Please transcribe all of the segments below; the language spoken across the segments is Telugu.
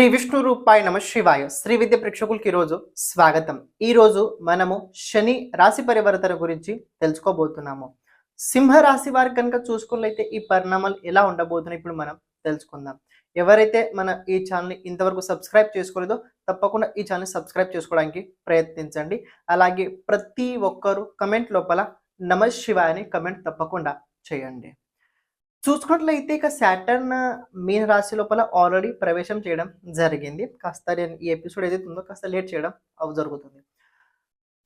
శ్రీ విష్ణు రూపాయ నమ శివాయ. శ్రీ విద్య ప్రేక్షకులకి ఈరోజు స్వాగతం. ఈరోజు మనము శని రాశి పరివర్తన గురించి తెలుసుకోబోతున్నాము. సింహ రాశి వారి కనుక చూసుకున్నట్లయితే ఈ పరిణామాలు ఎలా ఉండబోతున్నాయి ఇప్పుడు మనం తెలుసుకుందాం. ఎవరైతే మన ఈ ఛానల్ని ఇంతవరకు సబ్స్క్రైబ్ చేసుకోలేదో తప్పకుండా ఈ ఛానల్ సబ్స్క్రైబ్ చేసుకోవడానికి ప్రయత్నించండి. అలాగే ప్రతి ఒక్కరు కమెంట్ లోపల నమ శివాయ అని కమెంట్ తప్పకుండా చేయండి. చూసుకున్నట్లయితే ఇక సాటర్న్ మీన రాశి లోపల ఆల్రెడీ ప్రవేశం చేయడం జరిగింది. కాస్త నేను ఈ ఎపిసోడ్ ఏదైతే ఉందో కాస్త లేట్ చేయడం అవి జరుగుతుంది.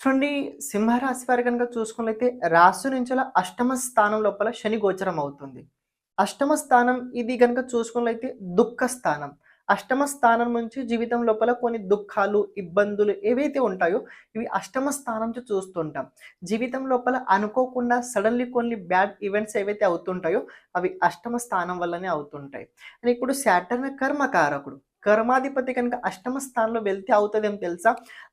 చూడండి సింహరాశి వారి కనుక చూసుకున్నట్లయితే రాశి నుంచి అష్టమ స్థానం లోపల శని గోచరం అవుతుంది. అష్టమ స్థానం ఇది కనుక చూసుకున్నట్లయితే దుఃఖ స్థానం. అష్టమ స్థానం నుంచి జీవితం లోపల కొన్ని దుఃఖాలు ఇబ్బందులు ఏవైతే ఉంటాయో ఇవి అష్టమ స్థానం నుంచి చూస్తుంటాం. జీవితం లోపల అనుకోకుండా సడన్లీ కొన్ని బ్యాడ్ ఈవెంట్స్ ఏవైతే అవుతుంటాయో అవి అష్టమ స్థానం వల్లనే అవుతుంటాయి. అని ఇప్పుడు శాటర్న కర్మకారకుడు. కర్మాధిపతి కనుక అష్టమ స్థానంలో వెళ్తే అవుతుందేం తెలుసా?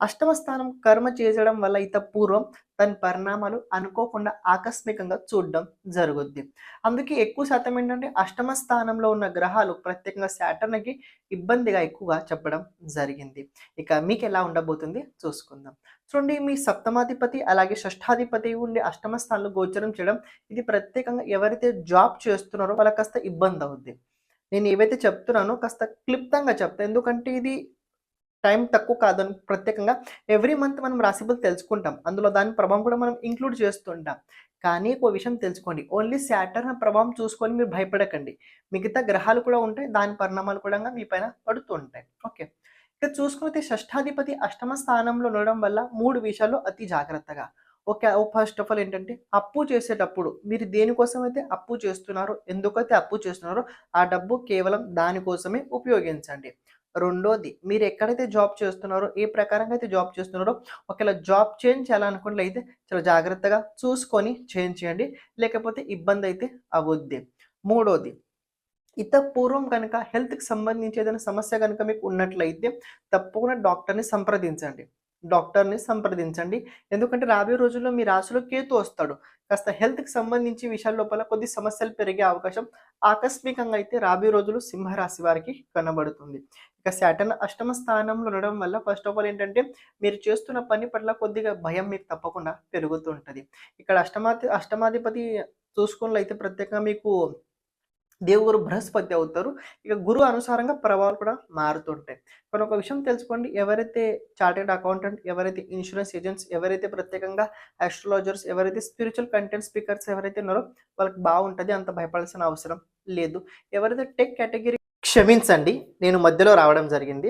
అష్టమ స్థానం కర్మ చేసడం వల్ల ఇత పూర్వం దాని పరిణామాలు అనుకోకుండా ఆకస్మికంగా చూడడం జరుగుద్ది. అందుకే ఎక్కువ శాతం ఏంటంటే అష్టమ స్థానంలో ఉన్న గ్రహాలు ప్రత్యేకంగా శాటర్న్కి ఇబ్బందిగా ఎక్కువగా చెప్పడం జరిగింది. ఇక మీకు ఎలా ఉండబోతుంది చూసుకుందాం. చూడండి మీ సప్తమాధిపతి అలాగే షష్ఠాధిపతి ఉండి అష్టమ స్థానంలో గోచరం చేయడం ఇది ప్రత్యేకంగా ఎవరైతే జాబ్ చేస్తున్నారో వాళ్ళకి కాస్త ఇబ్బంది అవుద్ది నేను ఏవైతే చెప్తున్నానో కాస్త క్లుప్తంగా చెప్తాను ఎందుకంటే ఇది టైం తక్కువ కాదని ప్రత్యేకంగా ఎవ్రీ మంత్ మనం రాసిబుల్ తెలుసుకుంటాం. అందులో దాని ప్రభావం కూడా మనం ఇంక్లూడ్ చేస్తుంటాం. కానీ ఒక విషయం తెలుసుకోండి. ఓన్లీ శాటర్న్ ప్రభావం చూసుకొని మీరు భయపడకండి. మిగతా గ్రహాలు కూడా ఉంటాయి. దాని పరిణామాలు కూడా మీ పైన పడుతూ ఉంటాయి. ఓకే. ఇక చూసుకుంటే షష్ఠాధిపతి అష్టమ స్థానంలో ఉండడం వల్ల మూడు విషయాలు అతి జాగ్రత్తగా. ఒక ఫస్ట్ ఆఫ్ ఆల్ ఏంటంటే అప్పు చేసేటప్పుడు మీరు దేనికోసం అయితే అప్పు చేస్తున్నారో ఎందుకైతే అప్పు చేస్తున్నారో ఆ డబ్బు కేవలం దానికోసమే ఉపయోగించండి. రెండోది మీరు ఎక్కడైతే జాబ్ చేస్తున్నారో ఏ ప్రకారంగా అయితే జాబ్ చేస్తున్నారో ఒకవేళ జాబ్ చేంజ్ చేయాలనుకుంటే అయితే చాలా జాగ్రత్తగా చూసుకొని చేంజ్ చేయండి. లేకపోతే ఇబ్బంది అయితే అవద్ది మూడోది ఇత పూర్వం కనుక హెల్త్కి సంబంధించి ఏదైనా సమస్య కనుక మీకు ఉన్నట్లయితే తప్పకుండా డాక్టర్ని సంప్రదించండి. డాక్టర్ని సంప్రదించండి. ఎందుకంటే రాబోయే రోజుల్లో మీ రాశిలో కేతు వస్తాడు. కాస్త హెల్త్కి సంబంధించి విషయాల లోపల కొద్ది సమస్యలు పెరిగే అవకాశం ఆకస్మికంగా అయితే రాబోయే రోజులు సింహరాశి వారికి కనబడుతుంది. ఇక శాటన్ అష్టమ స్థానంలో ఉండడం వల్ల ఫస్ట్ ఆఫ్ ఆల్ ఏంటంటే మీరు చేస్తున్న పని పట్ల కొద్దిగా భయం మీకు తప్పకుండా పెరుగుతూ ఉంటుంది. ఇక్కడ అష్టమాధి అష్టమాధిపతి చూసుకున్నట్లయితే ప్రత్యేకంగా మీకు దేవుడు బృహస్పతి అవుతారు. ఇక గురువు అనుసారంగా ప్రభావాలు కూడా మారుతుంటాయి. కానీ ఒక విషయం తెలుసుకోండి. ఎవరైతే చార్టెడ్ అకౌంటెంట్ ఎవరైతే ఇన్సూరెన్స్ ఏజెంట్స్ ఎవరైతే ప్రత్యేకంగా ఆస్ట్రాలజర్స్ ఎవరైతే స్పిరిచువల్ కంటెంట్ స్పీకర్స్ ఎవరైతే ఉన్నారో వాళ్ళకి బాగుంటుంది. అంత భయపడాల్సిన అవసరం లేదు. ఎవరైతే టెక్ కేటగిరీ క్షమించండి. నేను మధ్యలో రావడం జరిగింది.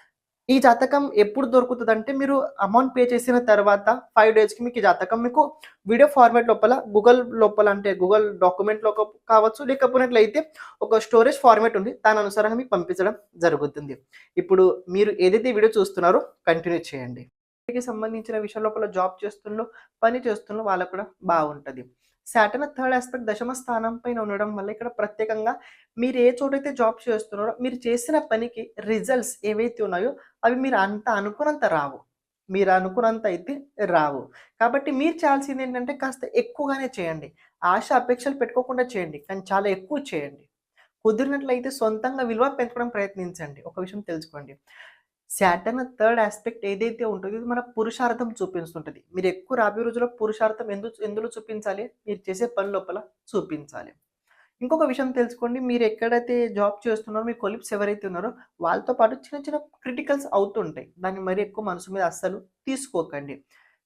ఈ జాతకం ఎప్పుడు దొరుకుతుంది అంటే మీరు అమౌంట్ పే చేసిన తర్వాత ఫైవ్ డేస్కి మీకు ఈ జాతకం మీకు వీడియో ఫార్మాట్ లోపల గూగుల్ లోపల అంటే గూగుల్ డాక్యుమెంట్లో కావచ్చు లేకపోయినట్లయితే ఒక స్టోరేజ్ ఫార్మాట్ ఉంది. దాని అనుసారంగా మీకు పంపించడం జరుగుతుంది. ఇప్పుడు మీరు ఏదైతే వీడియో చూస్తున్నారో కంటిన్యూ చేయండి. సంబంధించిన విషయం లోపల జాబ్ చేస్తున్నో పని చేస్తున్నో వాళ్ళకు కూడా బాగుంటుంది. సాటర్న్ థర్డ్ ఆస్పెక్ట్ దశమ స్థానం పైన ఉండడం వల్ల ఇక్కడ ప్రత్యేకంగా మీరు ఏ చోటైతే జాబ్ చేస్తున్నారో మీరు చేసిన పనికి రిజల్ట్స్ ఏవైతే ఉన్నాయో అవి మీరు అంత అనుకున్నంత రావు. మీరు అనుకున్నంత అయితే రావు. కాబట్టి మీరు చేయాల్సింది ఏంటంటే కాస్త ఎక్కువగానే చేయండి. ఆశ అపేక్షలు పెట్టుకోకుండా చేయండి. కానీ చాలా ఎక్కువ చేయండి. కుదిరినట్లయితే సొంతంగా విలువ పెంచుకోవడం ప్రయత్నించండి. ఒక విషయం తెలుసుకోండి. శాటర్న్ థర్డ్ ఆస్పెక్ట్ ఏదైతే ఉంటుందో ఇది మన పురుషార్థం చూపిస్తుంటుంది. మీరు ఎక్కువ రాబోయే రోజుల్లో పురుషార్థం ఎందు ఎందులో చూపించాలి? మీరు చేసే పని లోపల చూపించాలి. ఇంకొక విషయం తెలుసుకోండి. మీరు ఎక్కడైతే జాబ్ చేస్తున్నారో మీ కొలిప్స్ ఎవరైతే ఉన్నారో వాళ్ళతో పాటు చిన్న చిన్న క్రిటికల్స్ అవుతుంటాయి. దాన్ని మరి ఎక్కువ మనసు మీద అస్సలు తీసుకోకండి.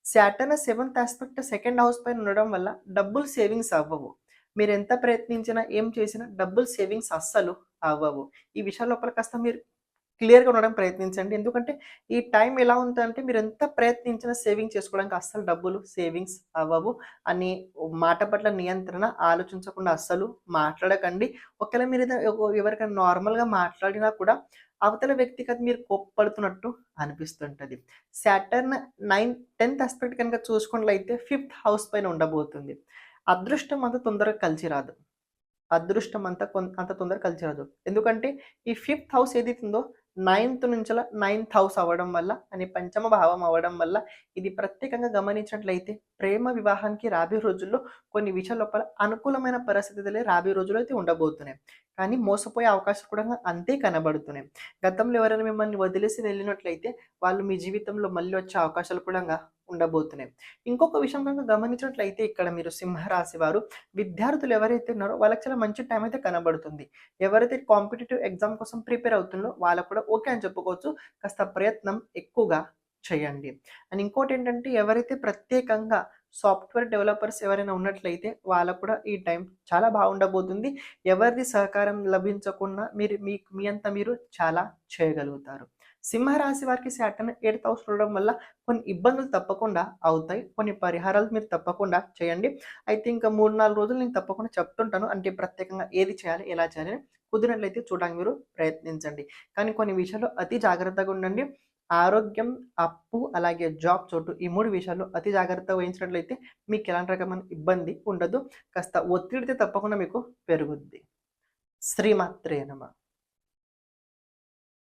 Saturn seventh aspect second house పైన ఉండడం వల్ల డబ్బులు సేవింగ్స్ అవ్వవు. మీరు ఎంత ప్రయత్నించినా ఏం చేసినా డబ్బులు సేవింగ్స్ అస్సలు అవ్వవు. ఈ విషయాల లోపల కాస్త మీరు క్లియర్గా ఉండడం ప్రయత్నించండి. ఎందుకంటే ఈ టైం ఎలా ఉందంటే మీరు ఎంత ప్రయత్నించినా సేవింగ్ చేసుకోవడానికి అస్సలు డబ్బులు సేవింగ్స్ అవ్వవు. అని మాట పట్ల నియంత్రణ ఆలోచించకుండా అస్సలు మాట్లాడకండి. ఒకవేళ మీరు ఏదైనా ఎవరికైనా నార్మల్గా మాట్లాడినా కూడా అవతల వ్యక్తికి అది మీరు కోప్పడుతున్నట్టు అనిపిస్తుంటుంది. సాటర్న్ నైన్ టెన్త్ ఆస్పెక్ట్ కనుక చూసుకున్నట్లయితే ఫిఫ్త్ హౌస్ పైన ఉండబోతుంది. అదృష్టం అంత తొందరగా కలిసి రాదు. అదృష్టం అంత కొన్ అంత తొందరగా కలిసి రాదు. ఎందుకంటే ఈ ఫిఫ్త్ హౌస్ ఏదైతుందో నైన్త్ నుంచలా నైన్త్ హౌస్ అవ్వడం వల్ల అని పంచమ భావం అవ్వడం వల్ల ఇది ప్రత్యేకంగా గమనించినట్లయితే ప్రేమ వివాహానికి రాబోయే రోజుల్లో కొన్ని విషయాల లోపల అనుకూలమైన పరిస్థితులే రాబోయే రోజుల్లో అయితే ఉండబోతున్నాయి. కానీ మోసపోయే అవకాశాలు కూడా అంతే కనబడుతున్నాయి. గతంలో ఎవరైనా మిమ్మల్ని వదిలేసి వెళ్ళినట్లయితే వాళ్ళు మీ జీవితంలో మళ్ళీ వచ్చే అవకాశాలు కూడా ఉండబోతున్నాయి. ఇంకొక విషయం కనుక గమనించినట్లయితే ఇక్కడ మీరు సింహరాశి వారు విద్యార్థులు ఎవరైతే ఉన్నారో వాళ్ళకి చాలా మంచి టైం అయితే కనబడుతుంది. ఎవరైతే కాంపిటేటివ్ ఎగ్జామ్ కోసం ప్రిపేర్ అవుతుందో వాళ్ళకు కూడా ఓకే అని చెప్పుకోవచ్చు. కాస్త ప్రయత్నం ఎక్కువగా చేయండి. అండ్ ఇంకోటి ఏంటంటే ఎవరైతే ప్రత్యేకంగా సాఫ్ట్వేర్ డెవలపర్స్ ఎవరైనా ఉన్నట్లయితే వాళ్ళకు కూడా ఈ టైం చాలా బాగుండబోతుంది ఎవరిది సహకారం లభించకుండా మీరు మీ మీ అంతా మీరు చాలా చేయగలుగుతారు. సింహరాశి వారికి శాటన్ ఎయిత్ హౌస్ ఉండడం వల్ల కొన్ని ఇబ్బందులు తప్పకుండా అవుతాయి. కొన్ని పరిహారాలు మీరు తప్పకుండా చేయండి. అయితే ఇంకా మూడు నాలుగు రోజులు నేను తప్పకుండా చెప్తుంటాను. అంటే ప్రత్యేకంగా ఏది చేయాలి ఎలా చేయాలి కుదిరినట్లయితే చూడడానికి మీరు ప్రయత్నించండి. కానీ కొన్ని విషయాలు అతి జాగ్రత్తగా ఉండండి. ఆరోగ్యం అప్పు అలాగే జాబ్ చోటు ఈ మూడు విషయాలు అతి జాగ్రత్త వహించినట్లయితే మీకు ఎలాంటి రకమైన ఇబ్బంది ఉండదు. కాస్త ఒత్తిడితే తప్పకుండా మీకు పెరుగుద్ది. శ్రీమాత్రే నమ.